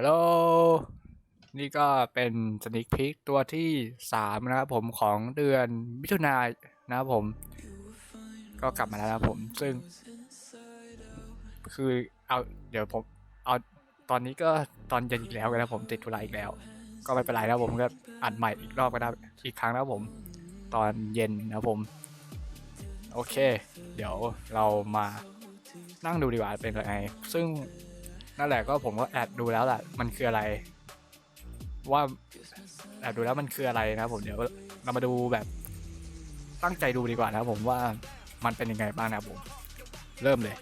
ฮัลโหล นี่ก็เป็นสนิ k พิกตัวที่สามนะครับผมของเดือนมิถุนายนนะครับผม ก็กลับมาแล้วนะครับผมซึ่ง คือเอาเดี๋ยวผมเอาตอนนี้ก็ตอนเย็นอีกแล้วกันนะผมติดธุระอีกแล้ว ก็ไม่เป็นไรแล้วผมก็อัดใหม่อีกรอบก็ได้อีกครั้งนะครับผม ตอนเย็นนะผม โอเค เดี๋ยวเรามานั่งดูดีกว่าเป็นยังไงซึ่ง นั่นแหละก็ผมก็แอบดูแล้วแหละมันคืออะไร ว่าแอบดูแล้วมันคืออะไรนะผมเดี๋ยวเรามาดูแบบตั้งใจดูดีกว่านะผมว่ามันเป็นยังไงบ้างนะผม เริ่มเลย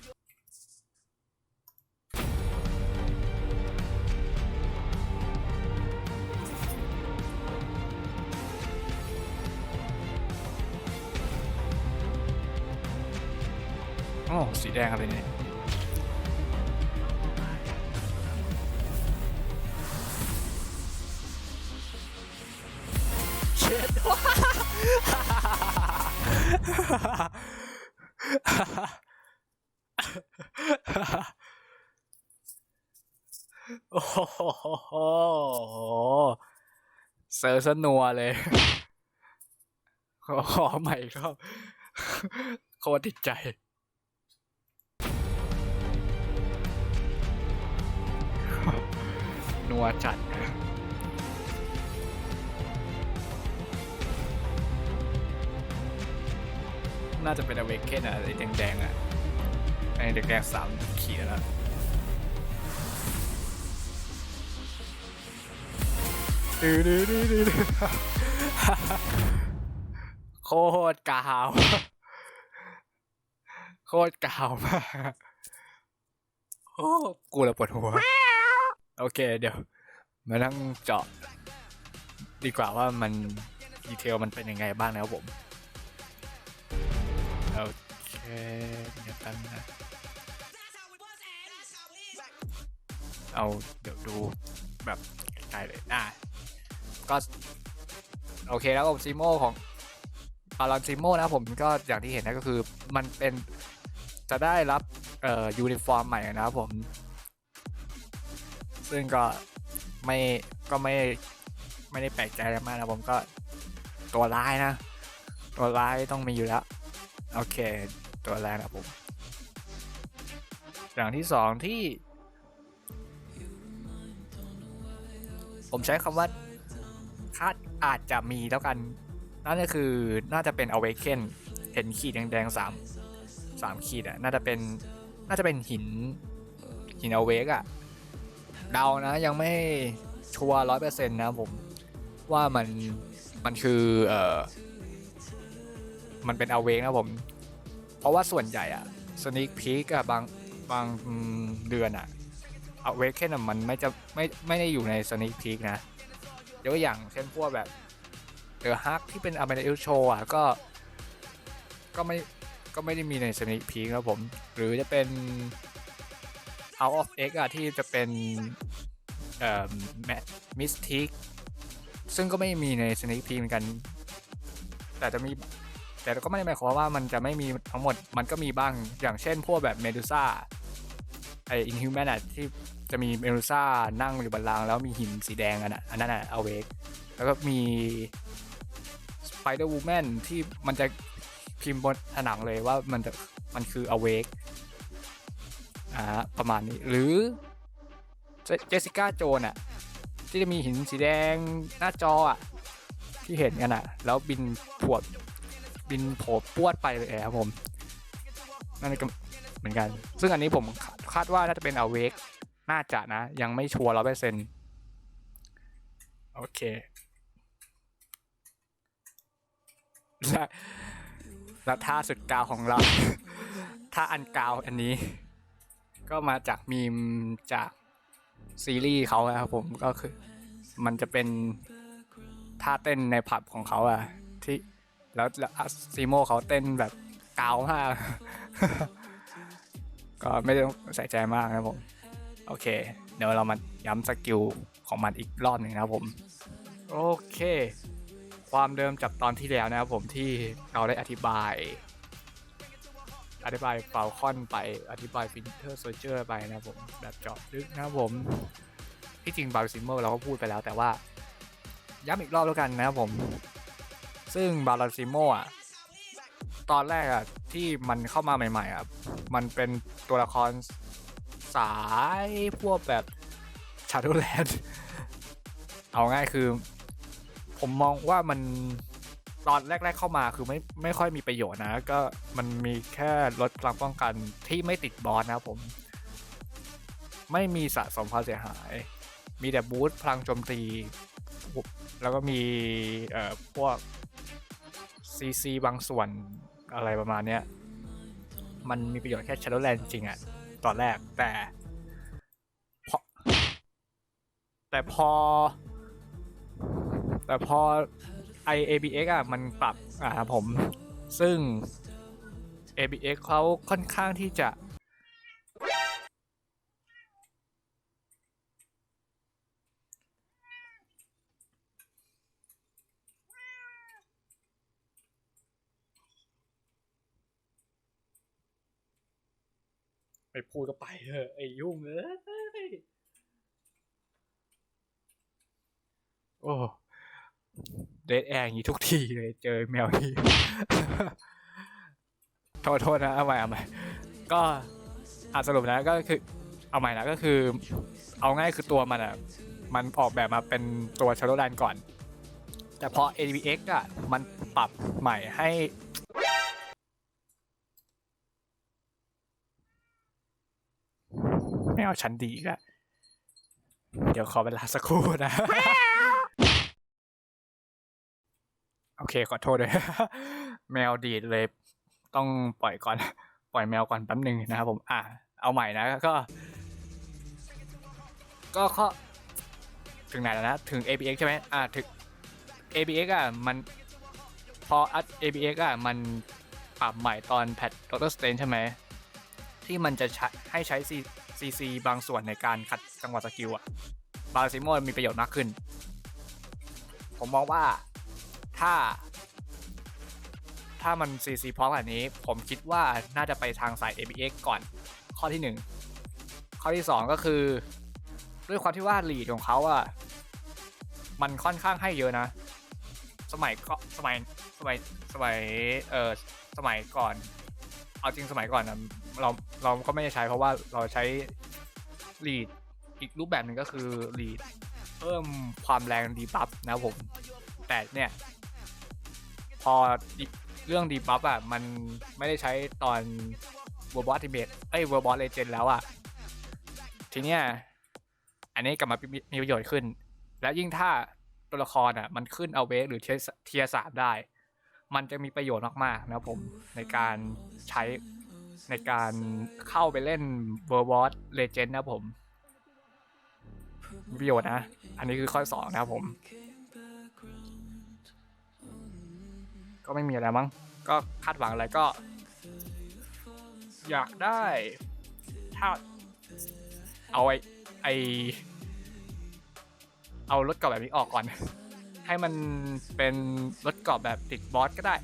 โอ้สีแดงอะไรเนี่ย โอ้โหเซอร์สนัวเลยขอขอใหม่ครับโคตรติดใจ นัวจัด น่าจะเป็นอเวกเคนอะอะไรแดงๆอะไอ้แดงๆสามขีดแล้วดื้อดื้อดื้อดื้อโคตรกาวโคตรกาวมากโอ้กูละปวดหัว โอเคเดี๋ยว มานั่งเจาะ ดีกว่าว่ามันดีเทลมันเป็นยังไงบ้างนะครับผม โอเคเดี๋ยวแป๊บนึงนะเอาเดี๋ยวดูแบบใกล้เลยอะก็โอเคแล้วผมซีโมของปารอนซีโมนะผมก็อย่างที่เห็นนะก็คือมันเป็นจะได้รับเอ่อยูนิฟอร์มใหม่นะครับผม ซึ่งก็ไม่ก็ไม่ไม่ได้แปลกใจอะไรมากนะผมก็ตัวร้ายนะ ตัวร้ายต้องมีอยู่แล้ว โอเค ตัวแรกนะผม อย่างที่สองที่ ผมใช้คำว่าคาดอาจจะมีแล้วกัน นั่นก็คือน่าจะเป็น awaken เห็นขีดแดงๆสามสามขีดอะน่าจะเป็นน่าจะเป็นหินหิน awake อะเดานะยังไม่ชัวร์ร้อยเปอร์เซ็นต์นะผมว่ามันมันคือเอ่อ มันเป็น awake นะผม เพราะว่าส่วนใหญ่อะ sneak peek อะบางบางเดือนอะ awaken อะมันไม่จะไม่ไม่ได้อยู่ใน sneak peek นะยกตัวอย่างเช่นพวกแบบ The Hug ที่เป็น a m a d e u Show อะก็ ก็ไม่ก็ไม่ได้มีใน sneak peek ครับผม หรือจะเป็น Out of X อะที่จะเป็นเอ่อ Mystic ซึ่งก็ไม่มีใน sneak peek เหมือนกัน แต่จะมี แต่ก็ไม่ได้หมายความว่ามันจะไม่มีทั้งหมดมันก็มีบ้างอย่างเช่นพวกแบบเมดูซ่าไออินฮิวแมนอะที่จะมีเมดูซ่านั่งอยู่บนราง แล้วมีหินสีแดงอันนั้นอันนั้นอะอเวกแล้วก็มีสไปเดอร์วูแมนที่มันจะพิมพ์บนผนังเลยว่ามันจะมันคืออเวกอ่าประมาณนี้หรือเจสสิก้าโจนอะที่จะมีหินสีแดงหน้าจออะที่เห็นกันอะแล้วบินผวด บินโผล่ปวดไปเลยครับผมนั่นก็เหมือนกัน ซึ่งอันนี้ผมคาดว่าน่าจะเป็นอเวกน่าจะนะ ยังไม่ชัวร์ร้อยเปอร์เซ็นต์โอเคและและท่าสุดกาวของเรา ท่าอันกาวอันนี้ ก็มาจากมีมจากซีรีส์เขาครับผมก็คือ มันจะเป็นท่าเต้นในผับของเขาอะที่ แล้วแล้วซีโมเขาเต้นแบบกาวมาก ก็ไม่ต้องใส่ใจมากนะผม โอเค เดี๋ยวเรามาย้ำสกิลของมันอีกรอบหนึ่งนะครับผม โอเค ความเดิมจากตอนที่แล้วนะครับผมที่เราได้อธิบาย อธิบายเฟลคอนไปอธิบายฟินเทอร์โซเจอร์ไปนะครับผม แบบเจาะลึกนะครับผม ที่จริงบาร์ซิโมเราก็พูดไปแล้วแต่ว่าย้ำอีกรอบแล้วกันนะครับผม ซึ่งบาร์ซิโมอะตอนแรกอะที่มันเข้ามาใหม่ๆอะมันเป็นตัวละครสายพวกแบบชา d ด w l แลนเอาง่ายคือ ผมมองว่ามันตอนแรก ๆเข้ามาคือไม่ไม่ค่อยมีประโยชน์นะ ก็มันมีแค่ลดพลังป้องกันที่ไม่ติดบอสนะครับผม ไม่มีสะสมความเสียหาย มีแต่บูสต์พลังโจมตี แล้วก็มีเอ่อพวก ซีซีบางส่วนอะไรประมาณเนี้ย มันมีประโยชน์แค่ Shadowland จริงอะตอนแรกแต่พอแต่พอ แต่พอ IABX อะมันปรับอะครับผม ซึ่ง ABX เขาค่อนข้างที่จะ ไปพูดก็ไปเถอะไอ้ยุ่งเลยโอ้เดทแอร์อย่างนี้ทุกทีเลยเจอแมวนี้โทษโทษนะ เอาใหม่เอาใหม่ก็อะสรุปนะก็คือเอาใหม่นะก็คือ เอาง่ายคือตัวมันอะ มันออกแบบมาเป็นตัว Shadow Land ก่อน แต่พอ AVX อะ มันปรับใหม่ให้ เอาชั้นดีอีกแล้วเดี๋ยวขอเวลาสักครู่นะ โอเคขอโทษด้วยแมวดีดเลยต้องปล่อยก่อน ปล่อยแมวก่อนแป๊บหนึ่งนะครับผมอะเอาใหม่นะก็ ก็ข้อถึงไหนแล้วนะ ถึง ABX ใช่ไหมอะถึง ABX อะมันพออัด ABX อะมันปรับใหม่ตอนแพท Doctor Strange ใช่ไหมที่มันจะใช้ให้ใช้ CC บางส่วนในการขัดจังหวะสกิลอะบาซิโมมีประโยชน์มากขึ้น ผมมองว่าถ้า ถ้ามัน CC พร้อมแบบนี้ ผมคิดว่าน่าจะไปทางสาย ABX ก่อนข้อที่ 1 ข้อที่ 2 ก็คือ ด้วยความที่ว่าลีดของเขาอะมันค่อนข้างให้เยอะนะ สมัยก็สมัยสมัยสมัยเออสมัยก่อน เอาจริงสมัยก่อนนะ เราเราก็ไม่ได้ใช้เพราะว่าเราใช้ลีดอีกรูปแบบหนึ่งก็คือลีดเพิ่มความแรงดีบัฟนะครับผม แต่เนี่ย พอเรื่องดีบัฟอะ มันไม่ได้ใช้ตอนเวอร์บอสติเบตเอ้ยเวอร์บอสเลเจนแล้วอะ ทีเนี้ยอันนี้กลับมามีประโยชน์ขึ้น และยิ่งถ้าตัวละครอะ มันขึ้นเอาเวกหรือเทียสามได้ มันจะมีประโยชน์มากๆนะผมในการใช้ ในการเข้าไปเล่น World War Legend นะผมประโยชน์นะ อันนี้คือข้อสองนะผม ก็ไม่มีอะไรมั้ง ก็คาดหวังอะไรก็ อยากได้ ถ้า เอาไอไอเอารถเกาะแบบนี้ออกก่อน ให้มันเป็นรถเกาะแบบติดบอสก็ได้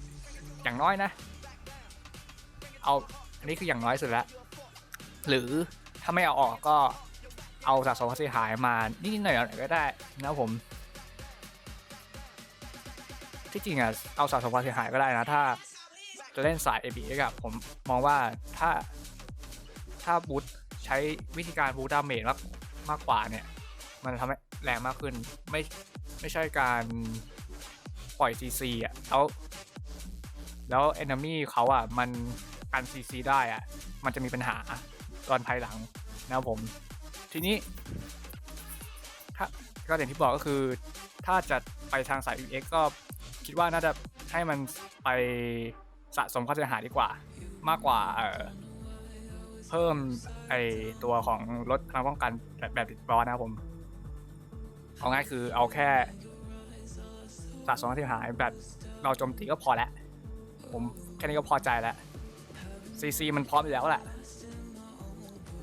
อย่างน้อยนะ เอา อันนี้คืออย่างน้อยสุดแล้วหรือถ้าไม่เอาออกก็เอาสะสมความเสียหายมานิดๆหน่อยๆก็ได้นะผม ที่จริงอะเอาสะสมความเสียหายก็ได้นะ ถ้าจะเล่นสาย AB กับผมมองว่าถ้าถ้าบูทใช้วิธีการบูทดาเมจมากมากกว่าเนี่ย มันทำให้แรงมากขึ้นไม่ไม่ใช่การปล่อย CC อะแล้วแล้ว enemy เขาอะมัน กัน CC ได้อะมันจะมีปัญหาตอนภายหลังนะครับผม ทีนี้ถ้าก็อย่างที่บอกก็คือ ถ้าจะไปทางสาย UX ก็คิดว่าน่าจะให้มันไปสะสมความเสียหายดีกว่า มากกว่าเเพิ่มไอตัวของลดพลังป้องกันแบบแบบติดบอนะครับผมเอาง่ายคือเอาแค่สะสมความเสียหายแบบเราโจมตีก็พอแล้วผมแค่นี้ก็พอใจแล้ว ซีซีมันพร้อมอยู่แล้วแหละ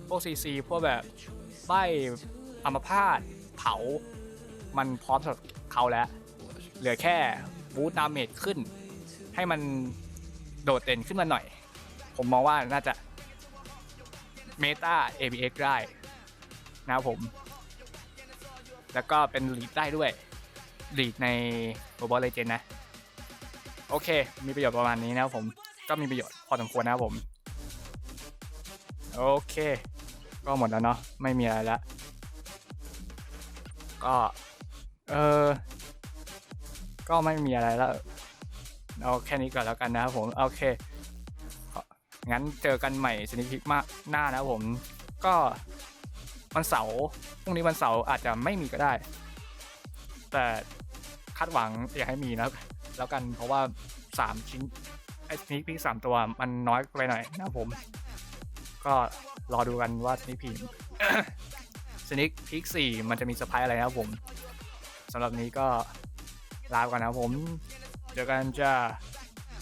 พวกซีซีพวกแบบใบอัมพาตเผา มันพร้อมสำหรับเขาแล้ว เหลือแค่บูตดาเมจขึ้น ให้มันโดดเด่นขึ้นมาหน่อย ผมมองว่าน่าจะเมตา ABX ได้นะครับผม แล้วก็เป็นลีดได้ด้วยลีดใน Mobile Legends นะ โอเค มีประโยชน์ประมาณนี้นะครับผม ก็มีประโยชน์พอสมควรนะครับผม โอเค ก็หมดแล้วเนาะไม่มีอะไรละ ก็ เออก็ไม่มีอะไรแล้ว เอาแค่นี้ก่อนแล้วกันนะครับผม โอเค งั้นเจอกันใหม่สนิพิกมากหน้านะครับผม ก็วันเสาร์พรุ่งนี้วันเสาร์อาจจะไม่มีก็ได้ แต่คาดหวังอยากให้มีนะแล้วกันเพราะว่าสามชิ้นไอ้สนิพิกสามตัวมันน้อยไปหน่อยนะครับผม ก็รอดูกันว่าสนิพินสนิพิกสี่มันจะมีเซอร์ไพรส์อะไรนะครับผมสำหรับนี้ก็ลาไปก่อนนะครับผม เจอกันจ้า